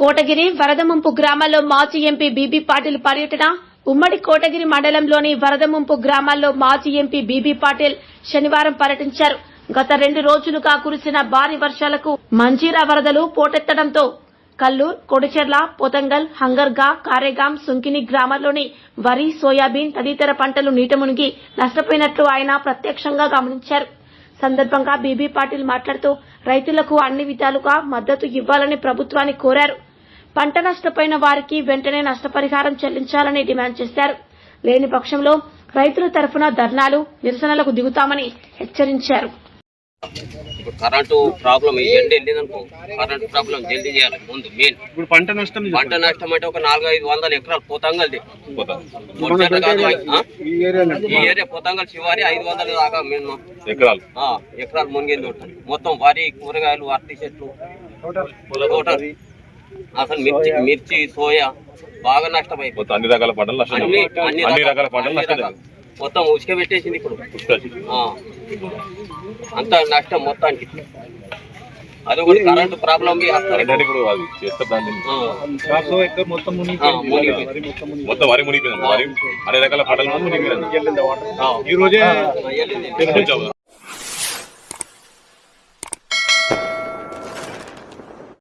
కోటగిరి వరదముంపు గ్రామాల్లో మాజీ MP BB Patil పర్యటన. ఉమ్మడి కోటగిరి మండలంలోని వరదముంపు గ్రామాల్లో మాజీ ఎంపీ బీబీ పాటిల్ శనివారం పర్యటించారు. గత రెండు రోజులుగా కురిసిన భారీ వర్షాలకు మంజీరా వరదలు పోటెత్తడంతో కల్లూర్ కొడిచెర్ల పొతంగల్ హంగర్గా కారేగాం సుంకిని గ్రామాల్లోని వరి సోయాబీన్ తదితర పంటలు నీట మునిగి నష్టపోయినట్లు ఆయన ప్రత్యక్షంగా గమనించారు. సందర్భంగా బీబీ పాటిల్ మాట్లాడుతూ రైతులకు అన్ని విధాలుగా మద్దతు ఇవ్వాలని ప్రభుత్వాన్ని కోరారు. పంట నష్టపోయిన వారికి వెంటనే నష్టపరిహారం చెల్లించాలని డిమాండ్ చేశారు. లేని పక్షంలో రైతుల తరఫున ధర్నాలు నిరసనలకు దిగుతామని హెచ్చరించారు. ఇప్పుడు కరెంటు ప్రాబ్లం ఈ ఎండ వెళ్ళిందనుకో కరెంటు ప్రాబ్లం జల్దీ చేయాలి ముందు మెయిన్ ఇప్పుడు పంట నష్టం పంట నష్టం అంటే ఒక నాలుగు ఐదు వందల ఎకరాలు పోతంగల్ది? ఈ ఏరియా పోతంగల్ శివారి ఐదు వందల దాకా మినిమం ఎకరాలు. ఆ, ఎకరాలు మునిగింది ఉంటుంది మొత్తం వరి కూరగాయలు అరటి చెట్లు టోటల్. అసలు మిర్చి మిర్చి సోయా బాగా నష్టమైపోతుంది మొత్తం అన్ని రకాల పంటలు నష్టం అన్ని రకాల పంటలు నష్టం. మొత్తం ఉసుక పెట్టేసింది ఇప్పుడు. అంత నష్టం మొత్తానికి అది ఒకటి కరెంటు ప్రాబ్లం మొత్తం. వరి మొత్తం మునిగిపోయింది. అన్ని రకాల పంటలు మునిగిపోయింది ఈ రోజే